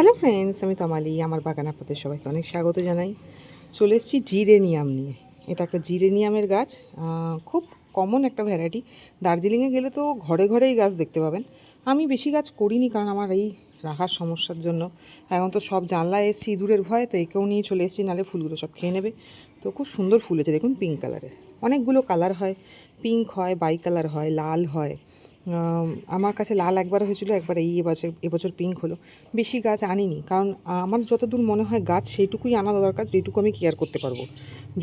Hello friends আমি তমালি, আমার বাগান আপনাদের সবাইকে অনেক স্বাগত জানাই। চলে এসেছি জিরেনিয়াম নিয়ে। এটা একটা জিরেনিয়ামের গাছ খুব কমন একটা ভ্যারাইটি দার্জিলিংয়ে গেলে তো ঘরে ঘরেই গাছ দেখতে পাবেন। আমি বেশি গাছ করিনি কারণ আমার এই রাখার সমস্যার জন্য। এখন তো সব জানলা এসেছি ইঁদুরের ভয়, তো একেও নিয়ে চলে এসেছি, নাহলে ফুলগুলো সব খেয়ে নেবে। তো খুব সুন্দর ফুল হয়েছে, দেখুন পিঙ্ক কালারের অনেকগুলো কালার হয়। পিঙ্ক হয় বাই কালার হয়, লাল হয়। আমার কাছে লাল একবার হয়েছিল, একবার এই এবছর এবছর পিঙ্ক হলো। বেশি গাছ আনিনি, কারণ আমার যতদূর মনে হয় গাছ সেইটুকুই আনা দরকার, যেটুকু আমি কেয়ার করতে পারব।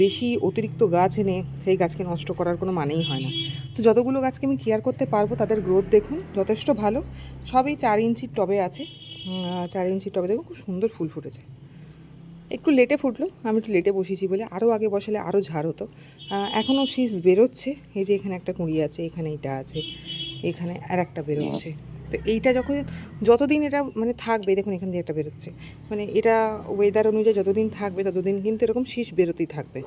বেশি অতিরিক্ত গাছ এনে সেই গাছকে নষ্ট করার কোনো মানেই হয় না। তো যতগুলো গাছকে আমি কেয়ার করতে পারব, তাদের গ্রোথ দেখুন, যথেষ্ট ভালো। সবই চার ইঞ্চির টবে আছে। চার ইঞ্চির টবে দেখুন, খুব সুন্দর ফুল ফুটেছে। একটু লেটে ফুটলো, আমি একটু লেটে বসেছি বলে আরও আগে বসালে আরও ঝাড় হতো। এখনও শীষ বেরোচ্ছে, এই যে এখানে একটা কুঁড়ি আছে, এখানে এটা আছে। এখানে আর একটা বেরোচ্ছে তো এইটা যখন যতদিন এটা মানে থাকবে দেখুন এখান দিয়ে একটা বেরোচ্ছে। মানে এটা ওয়েদার অনুযায়ী যতদিন থাকবে ততদিন কিন্তু এরকম শীষ বেরোতেই থাকবে।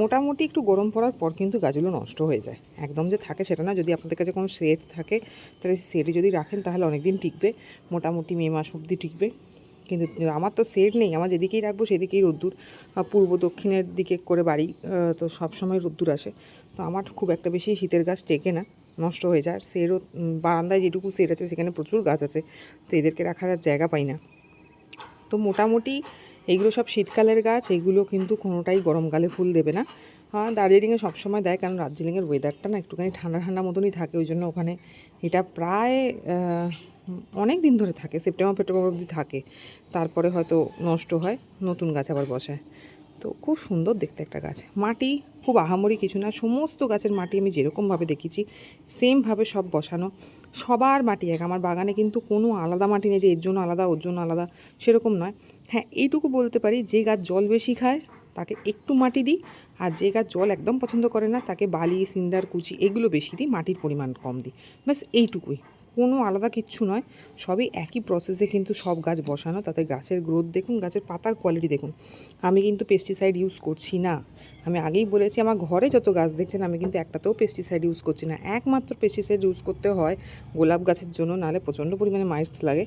মোটামুটি একটু গরম পড়ার পর কিন্তু গাছগুলো নষ্ট হয়ে যায়। একদম যে থাকে সেটা না যদি আপনাদের কাছে কোনো সেট থাকে তাহলে সেটে যদি রাখেন তাহলে অনেক দিন টিকবে। মোটামুটি মে মাস অবধি টিকবে। কিন্তু আমার তো সেট নেই আমার যেদিকেই রাখব সেদিকেই রোদ্দুর। পূর্ব দক্ষিণের দিকে করে বাড়ি তো সবসময় রোদ্দুর আসে। তো আমার খুব একটা বেশি শীতের গাছ টেকে না, নষ্ট হয়ে যায়। সেরও বারান্দায় যেটুকু সেট আছে, সেখানে প্রচুর গাছ আছে, তো এদেরকে রাখার আর জায়গা পাই না। তো মোটামুটি এইগুলো সব শীতকালের গাছ, এগুলো কিন্তু কোনোটাই গরমকালে ফুল দেবে না। হ্যাঁ দার্জিলিংয়ে সবসময় দেয়, কারণ দার্জিলিংয়ের ওয়েদারটা না একটুখানি ঠান্ডা ঠান্ডা মতনই থাকে, ওই জন্য ওখানে এটা প্রায় অনেক দিন ধরে থাকে, সেপ্টেম্বর ফেপ্টেম্বর অবধি থাকে। তারপরে হয়তো নষ্ট হয়, নতুন গাছ আবার বসায়। তো খুব সুন্দর দেখতে একটা গাছ। মাটি খুব আহামরি কিছু না, সমস্ত গাছের মাটি আমি যেরকমভাবে দেখেছি সেমভাবে সব বসানো। সবার মাটি এক, আমার বাগানে কিন্তু কোনো আলাদা মাটি নেই যে এর জন্য আলাদা, ওর জন্য আলাদা, সেরকম নয়। হ্যাঁ এইটুকু বলতে পারি, যে গাছ জল বেশি খায়, তাকে একটু মাটি দিই, আর যে গাছ জল একদম পছন্দ করে না, তাকে বালি, সিন্ডার, কুচি, এগুলো বেশি দিই, মাটির পরিমাণ কম দিই। ব্যাস, এইটুকুই। কোনো আলাদা কিচ্ছু নয় সবই একই প্রসেসে কিন্তু সব গাছ বসানো। তাতে গাছের গ্রোথ দেখুন গাছের পাতার কোয়ালিটি দেখুন। আমি কিন্তু পেস্টিসাইড ইউজ করছি না। আমি আগেই বলেছি আমার ঘরে যত গাছ দেখছেন আমি কিন্তু একটাতেও পেস্টিসাইড ইউজ করছি না। একমাত্র পেস্টিসাইড ইউজ করতে হয় গোলাপ গাছের জন্য নাহলে প্রচণ্ড পরিমাণে মাইটস লাগে।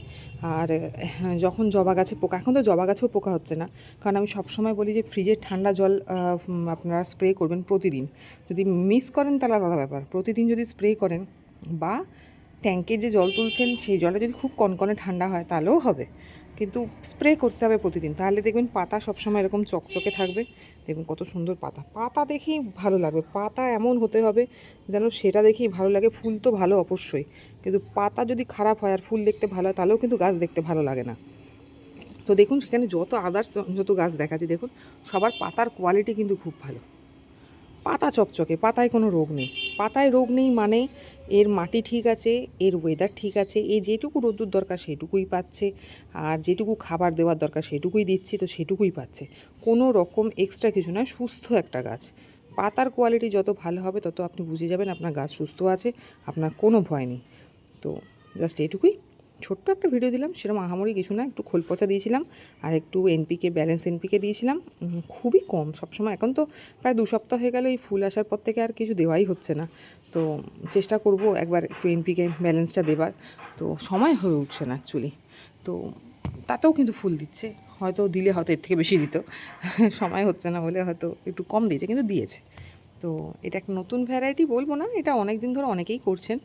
আর আহ, যখন জবা গাছে পোকা এখন তো জবা গাছেও পোকা হচ্ছে না। কারণ আমি সবসময় বলি যে ফ্রিজের ঠান্ডা জল আপনারা স্প্রে করবেন প্রতিদিন। যদি মিস করেন তাহলে আলাদা ব্যাপার। প্রতিদিন যদি স্প্রে করেন বা ট্যাঙ্কে যে জল তুলছেন, সেই জলটা যদি খুব কনকনে ঠান্ডা হয়, তাহলেও হবে। কিন্তু স্প্রে করতে হবে প্রতিদিন। তাহলে দেখবেন পাতা সবসময় এরকম চকচকে থাকবে। দেখুন কত সুন্দর পাতা। পাতা দেখেই ভালো লাগবে। পাতা এমন হতে হবে যেন সেটা দেখেই ভালো লাগে। ফুল তো ভালো অবশ্যই। কিন্তু পাতা যদি খারাপ হয় আর ফুল দেখতে ভালো হয়, তাহলেও কিন্তু গাছ দেখতে ভালো লাগে না। তো দেখুন, সেখানে যত আদার্স যত গাছ দেখাচ্ছে, দেখুন, সবার পাতার কোয়ালিটি কিন্তু খুব ভালো। পাতা চকচকে, পাতায় কোনো রোগ নেই। পাতায় রোগ নেই মানে এর মাটি ঠিক আছে, এর ওয়েদার ঠিক আছে, এই যেটুকু রোদ্দুর দরকার সেটুকুই পাচ্ছে, আর যেটুকু খাবার দেওয়ার দরকার সেটুকুই দিচ্ছি তো সেটুকুই পাচ্ছে। কোনো রকম এক্সট্রা কিছু নয়, সুস্থ একটা গাছ। পাতার কোয়ালিটি যত ভালো হবে তত আপনি বুঝে যাবেন আপনার গাছ সুস্থ আছে, আপনার কোনো ভয় নেই। তো জাস্ট এটুকুই। ছোট্ট একটা ভিডিও দিলাম সেরকম আহামরি কিছু না, একটু খোল পচা দিয়েছিলাম আর একটু এনপিকে ব্যালেন্স এনপিকে দিয়েছিলাম। খুবই কম সবসময়। এখন তো প্রায় দু সপ্তাহ হয়ে গেল, এই ফুল আসার পর থেকে আর কিছু দেওয়াই হচ্ছে না। তো চেষ্টা করব একবার একটু এনপিকে ব্যালেন্সটা দেবার। তো সময় হয়ে উঠছে না অ্যাকচুয়ালি তো তাতেও কিন্তু ফুল দিচ্ছে। হয়তো দিলে হয়তো এর থেকে বেশি দিত। সময় হচ্ছে না বলে হয়তো একটু কম দিয়েছে, কিন্তু দিয়েছে। তো এটা একটা নতুন ভ্যারাইটি বলব না, এটা অনেক দিন ধরে অনেকেই করছেন।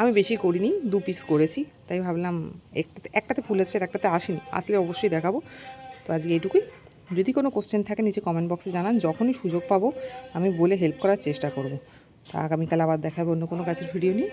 আমি বেশি করিনি, দু পিস করেছি, তাই ভাবলাম একটাতে একটাতে ফুল এসছে একটাতে আসেনি। আসলে অবশ্যই দেখাবো। তো আজকে এইটুকুই যদি কোনো কোশ্চেন থাকে, নিচে কমেন্ট বক্সে জানান, যখনই সুযোগ পাবো, আমি বলে হেল্প করার চেষ্টা করব। তা আগামীকাল আবার দেখাবো অন্য কোনো গাছের ভিডিও নিয়ে।